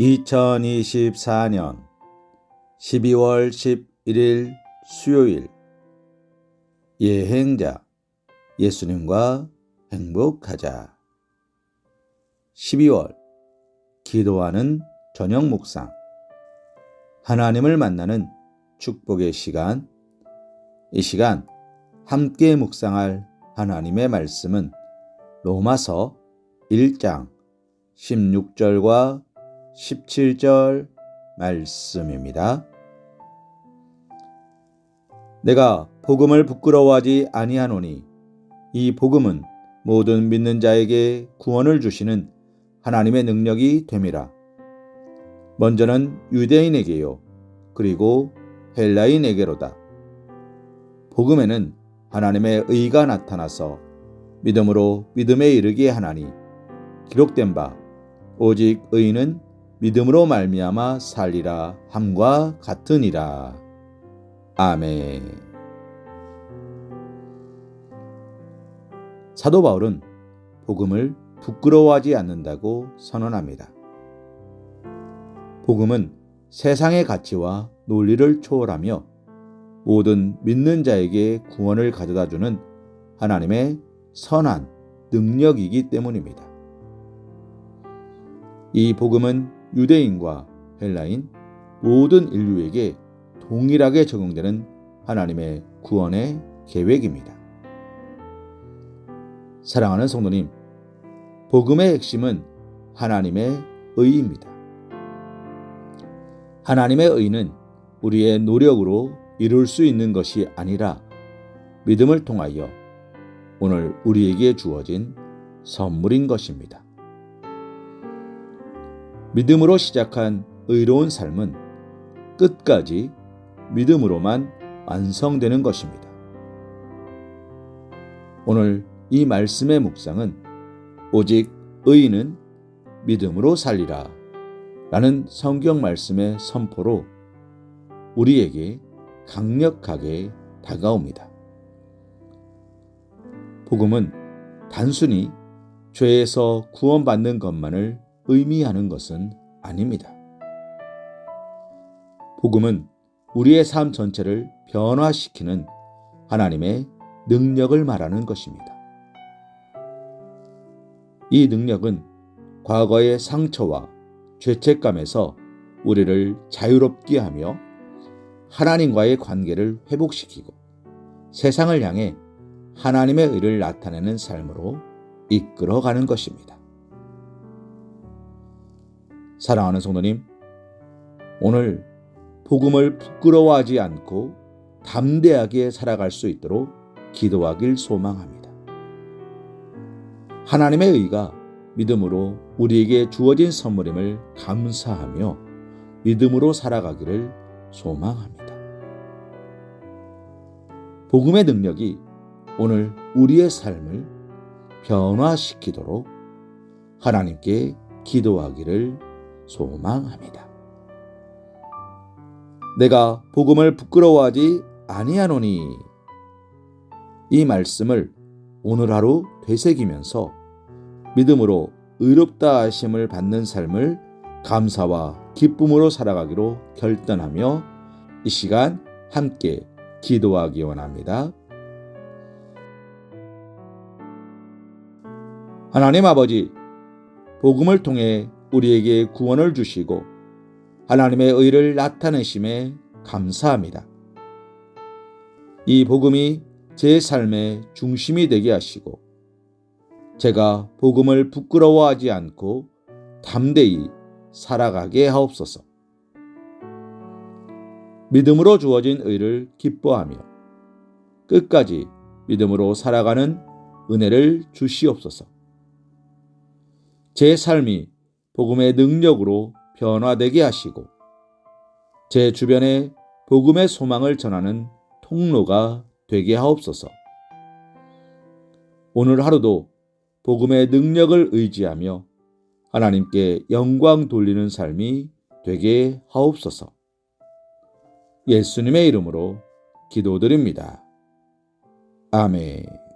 2024년 12월 11일 수요일 예행자 예수님과 행복하자. 12월 기도하는 저녁 묵상. 하나님을 만나는 축복의 시간. 이 시간 함께 묵상할 하나님의 말씀은 로마서 1장 16절과 17절 말씀입니다. 내가 복음을 부끄러워하지 아니하노니 이 복음은 모든 믿는 자에게 구원을 주시는 하나님의 능력이 됨이라. 먼저는 유대인에게요. 그리고 헬라인에게로다. 복음에는 하나님의 의가 나타나서 믿음으로 믿음에 이르게 하나니 기록된 바 오직 의인은 믿음으로 말미암아 살리라 함과 같으니라. 아멘. 사도 바울은 복음을 부끄러워하지 않는다고 선언합니다. 복음은 세상의 가치와 논리를 초월하며 모든 믿는 자에게 구원을 가져다 주는 하나님의 선한 능력이기 때문입니다. 이 복음은 유대인과 헬라인 모든 인류에게 동일하게 적용되는 하나님의 구원의 계획입니다. 사랑하는 성도님, 복음의 핵심은 하나님의 의입니다. 하나님의 의는 우리의 노력으로 이룰 수 있는 것이 아니라 믿음을 통하여 오늘 우리에게 주어진 선물인 것입니다. 믿음으로 시작한 의로운 삶은 끝까지 믿음으로만 완성되는 것입니다. 오늘 이 말씀의 묵상은 오직 의인은 믿음으로 살리라 라는 성경 말씀의 선포로 우리에게 강력하게 다가옵니다. 복음은 단순히 죄에서 구원받는 것만을 의미하는 것은 아닙니다. 복음은 우리의 삶 전체를 변화시키는 하나님의 능력을 말하는 것입니다. 이 능력은 과거의 상처와 죄책감에서 우리를 자유롭게 하며 하나님과의 관계를 회복시키고 세상을 향해 하나님의 의를 나타내는 삶으로 이끌어가는 것입니다. 사랑하는 성도님, 오늘 복음을 부끄러워하지 않고 담대하게 살아갈 수 있도록 기도하길 소망합니다. 하나님의 의가 믿음으로 우리에게 주어진 선물임을 감사하며 믿음으로 살아가기를 소망합니다. 복음의 능력이 오늘 우리의 삶을 변화시키도록 하나님께 기도하기를 소망합니다. 내가 복음을 부끄러워하지 아니하노니 이 말씀을 오늘 하루 되새기면서 믿음으로 의롭다 하심을 받는 삶을 감사와 기쁨으로 살아가기로 결단하며 이 시간 함께 기도하기 원합니다. 하나님 아버지, 복음을 통해 우리에게 구원을 주시고 하나님의 의를 나타내심에 감사합니다. 이 복음이 제 삶의 중심이 되게 하시고 제가 복음을 부끄러워하지 않고 담대히 살아가게 하옵소서. 믿음으로 주어진 의를 기뻐하며 끝까지 믿음으로 살아가는 은혜를 주시옵소서. 제 삶이 복음의 능력으로 변화되게 하시고 제 주변에 복음의 소망을 전하는 통로가 되게 하옵소서. 오늘 하루도 복음의 능력을 의지하며 하나님께 영광 돌리는 삶이 되게 하옵소서. 예수님의 이름으로 기도드립니다. 아멘.